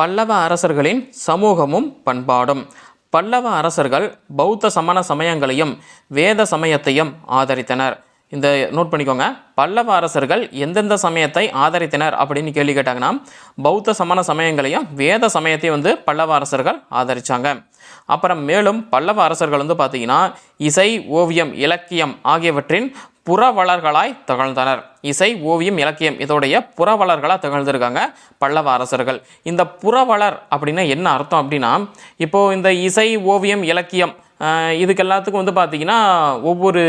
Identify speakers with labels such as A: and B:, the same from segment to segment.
A: பல்லவ அரசர்களின் சமூகமும் பண்பாடும். பல்லவ அரசர்கள் பௌத்த சமண சமயங்களையும் வேத சமயத்தையும் ஆதரித்தனர். இந்த நோட் பண்ணிக்கோங்க. பல்லவ அரசர்கள் எந்தெந்த சமயத்தை ஆதரித்தனர் அப்படின்னு கேள்வி கேட்டாங்கன்னா பௌத்த சமண சமயங்களையும் வேத சமயத்தையும் வந்து பல்லவ அரசர்கள் ஆதரித்தாங்க அப்புறம் மேலும் பல்லவ அரசர்கள் வந்து பார்த்தீங்கன்னா இசை ஓவியம் இலக்கியம் ஆகியவற்றின் புறவலர்களாய் திகழ்ந்தனர். இசை ஓவியம் இலக்கியம் இதோடைய புறவலர்களாக திகழ்ந்திருக்காங்க பல்லவ அரசர்கள். இந்த புறவலர் அப்படின்னா என்ன அர்த்தம் அப்படின்னா இப்போது இந்த இசை ஓவியம் இலக்கியம் இதுக்கு எல்லாத்துக்கும் வந்து பார்த்திங்கன்னா ஒவ்வொரு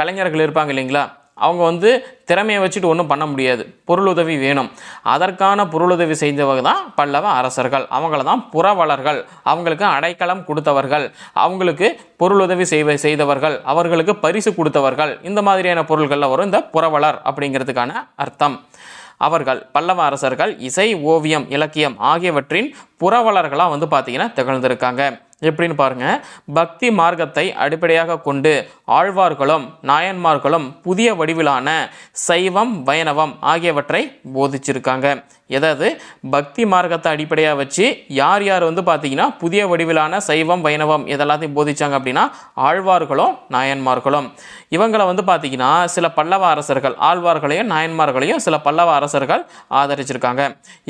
A: கலைஞர்கள் இருப்பாங்க இல்லைங்களா? அவங்க வந்து திறமையை வச்சுட்டு ஒன்றும் பண்ண முடியாது. பொருளுதவி வேணும். அதற்கான பொருளுதவி செய்தவங்க தான் பல்லவ அரசர்கள். அவங்கள தான் புறவலர்கள் அவங்களுக்கு அடைக்கலம் கொடுத்தவர்கள். அவங்களுக்கு பொருளுதவி செய்வ செய்தவர்கள். அவர்களுக்கு பரிசு கொடுத்தவர்கள். இந்த மாதிரியான பொருள்களில் வரும் இந்த புறவலர் அப்படிங்கிறதுக்கான அர்த்தம். அவர்கள் பல்லவ அரசர்கள் இசை ஓவியம் இலக்கியம் ஆகியவற்றின் புறவலர்களாக வந்து பார்த்திங்கன்னா திகழ்ந்திருக்காங்க. எப்படின்னு பாருங்க. பக்தி மார்க்கத்தை அடிப்படையாக கொண்டு ஆழ்வார்களும் நாயன்மார்களும் புதிய வடிவிலான சைவம் வைணவம் ஆகியவற்றை போதிச்சிருக்காங்க. எதாவது பக்தி மார்க்கத்தை அடிப்படையாக வச்சு யார் யார் வந்து பார்த்தீங்கன்னா புதிய வடிவிலான சைவம் வைணவம் இதெல்லாத்தையும் போதிச்சாங்க அப்படின்னா ஆழ்வார்களும் நாயன்மார்களும். இவங்களை வந்து பார்த்தீங்கன்னா சில பல்லவ அரசர்கள் ஆழ்வார்களையும் நாயன்மார்களையும் சில பல்லவ அரசர்கள் ஆதரிச்சிருக்காங்க.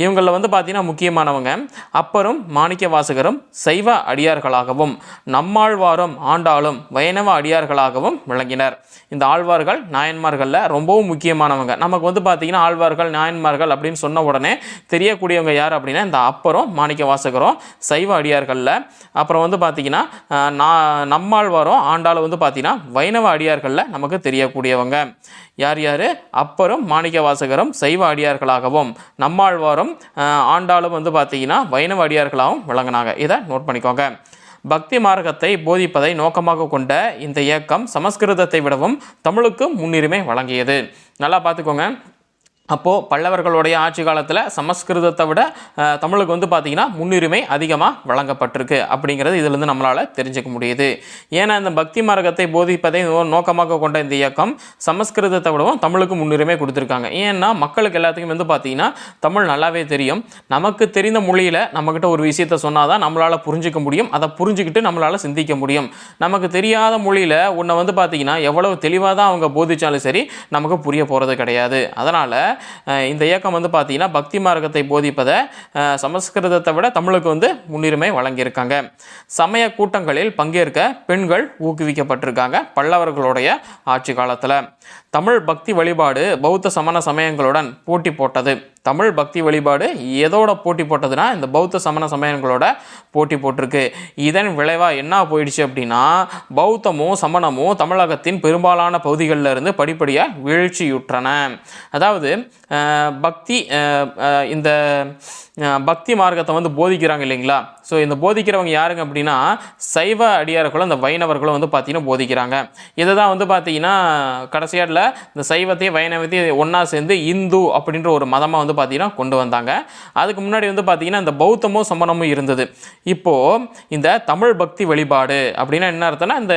A: இவங்களில் வந்து பார்த்தீங்கன்னா முக்கியமானவங்க அப்பரும் மாணிக்க வாசகரும் சைவ அடியார்களாகவும் நம்மாழ்வாரும் ஆண்டாளும் வைணவ அடியார்களாகவும் விளங்கினர். இந்த ஆழ்வார்கள் நாயன்மார்களில் ரொம்பவும் முக்கியமானவங்க. நமக்கு வந்து பார்த்தீங்கன்னா ஆழ்வார்கள் நாயன்மார்கள் அப்படின்னு சொன்ன உடனே தெரியக்கூடியவங்க யார் அப்படின்னா இந்த அப்பரும் மாணிக்க வாசகரும் சைவ அடியார்களில். அப்புறம் வந்து பார்த்தீங்கன்னா நான் நம்மாழ்வாரும் ஆண்டாளும் வந்து பார்த்தீங்கன்னா வைணவ அடியார்களில் நமக்கு தெரியக்கூடியவங்க. யார் யார்? அப்பரும் மாணிக்க வாசகரும் சைவ அடியார்களாகவும் நம்மாழ்வாரும் ஆண்டாளும் வந்து பார்த்தீங்கன்னா வைணவ அடியார்களாகவும் விளங்கினாங்க. இதை நோட் பண்ணிக்கோங்க. பக்தி மார்க்கத்தை போதிப்பதை நோக்கமாக கொண்ட இந்த இயக்கம் சமஸ்கிருதத்தை விடவும் தமிழுக்கு முன்னுரிமை வழங்கியது. நல்லா பார்த்துக்கோங்க. அப்போது பல்லவர்களுடைய ஆட்சி காலத்தில் சமஸ்கிருதத்தை விட தமிழுக்கு வந்து பார்த்திங்கன்னா முன்னுரிமை அதிகமாக வழங்கப்பட்டிருக்கு அப்படிங்கிறது இதிலிருந்து நம்மளால் தெரிஞ்சுக்க முடியுது. ஏன்னா இந்த பக்தி மார்க்கத்தை போதிப்பதை நோக்கமாக கொண்ட இந்த இயக்கம் சமஸ்கிருதத்தை விடவும் தமிழுக்கு முன்னுரிமை கொடுத்துருக்காங்க. ஏன்னா மக்களுக்கு எல்லாத்துக்கும் வந்து பார்த்திங்கன்னா தமிழ் நல்லாவே தெரியும். நமக்கு தெரிந்த மொழியில் நம்மக்கிட்ட ஒரு விஷயத்த சொன்னால் தான் நம்மளால் புரிஞ்சிக்க முடியும். அதை புரிஞ்சுக்கிட்டு நம்மளால் சிந்திக்க முடியும். நமக்கு தெரியாத மொழியில் உன்னை வந்து பார்த்திங்கன்னா எவ்வளவு தெளிவாக தான் அவங்க போதிச்சாலும் சரி நமக்கு புரிய போகிறது கிடையாது. அதனால் இந்த இயக்கம் வந்து பார்த்திங்கன்னா பக்தி மார்க்கத்தை போதிப்பதை சமஸ்கிருதத்தை விட தமிழுக்கு வந்து முன்னுரிமை வழங்கியிருக்காங்க. சமய கூட்டங்களில் பங்கேற்க பெண்கள் ஊக்குவிக்கப்பட்டிருக்காங்க பல்லவர்களுடைய ஆட்சி காலத்தில். தமிழ் பக்தி வழிபாடு பௌத்த சமண சமயங்களுடன் போட்டி போட்டது. தமிழ் பக்தி வழிபாடு எதோட போட்டி போட்டதுன்னா இந்த பௌத்த சமண சமயங்களோட போட்டி போட்டிருக்கு. இதன் விளைவாக என்ன போயிடுச்சு அப்படின்னா பௌத்தமும் சமணமும் தமிழகத்தின் பெரும்பாலான பகுதிகளில் இருந்து படிப்படியாக வீழ்ச்சியுற்றன. அதாவது பக்தி இந்த பக்தி மார்க்கத்தை வந்து போதிக்கிறாங்க இல்லைங்களா? ஸோ இந்த போதிக்கிறவங்க யாருங்க அப்படின்னா சைவ அடியார்களும் இந்த வைணவர்களும் வந்து பார்த்தீங்கன்னா போதிக்கிறாங்க. இதை தான் வந்து பார்த்தீங்கன்னா கடைசியாடில் இந்த சைவத்தையும் வைணவத்தையும் ஒன்றா சேர்ந்து இந்து அப்படின்ற ஒரு மதமாக வந்து பார்த்தீங்கன்னா கொண்டு வந்தாங்க. அதுக்கு முன்னாடி வந்து பார்த்தீங்கன்னா இந்த பௌத்தமும் சமணமும் இருந்தது. இப்போது இந்த தமிழ் பக்தி வழிபாடு அப்படின்னா என்ன அர்த்தம்னா இந்த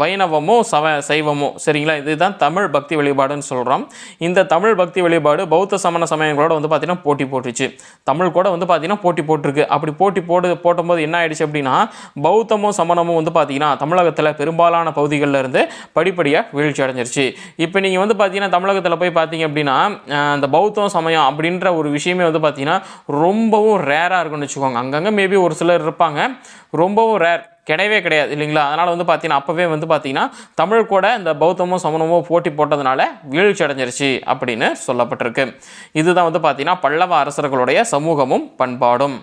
A: வைணவமும் சவ சைவமும் சரிங்களா? இதுதான் தமிழ் பக்தி வழிபாடுன்னு சொல்கிறோம் இந்த தமிழ் பக்தி வழிபாடு பௌத்த சமண சமயங்களோட வந்து பார்த்தீங்கன்னா போட்டி போட்டுச்சு. தமிழ் கூட வந்து பார்த்தீங்கன்னா போட்டி போட்டிருக்கு. அப்படி போட்டி போட்டு போட்டும்போது என்ன ஆயிடுச்சு அப்படின்னா பௌத்தமும் சமணமும் வந்து பார்த்தீங்கன்னா தமிழகத்தில் பெரும்பாலான பகுதிகளில் இருந்து படிப்படியாக வீழ்ச்சி அடைஞ்சிருச்சு. இப்போ நீங்கள் வந்து பார்த்தீங்கன்னா தமிழகத்தில் போய் பார்த்தீங்க அப்படின்னா அந்த இந்த பௌத்தம் சமயம் அப்படின்ற ஒரு விஷயமே வந்து பார்த்திங்கன்னா ரொம்பவும் ரேராக இருக்குன்னு வச்சுக்கோங்க. அங்கங்கே மேபி ஒரு சிலர் இருப்பாங்க. ரொம்பவும் ரேர் கிடையவே கிடையாது இல்லைங்களா? அதனால் வந்து பார்த்தீங்கன்னா அப்போவே வந்து பார்த்தீங்கன்னா தமிழ் கூட இந்த பௌத்தமோ சமணமோ போட்டி போட்டதுனால வீழ்ச்சி அடைஞ்சிருச்சு அப்படின்னு சொல்லப்பட்டிருக்கு. இதுதான் வந்து பார்த்தீங்கன்னா பல்லவ அரசர்களுடைய சமூகமும் பண்பாடும்.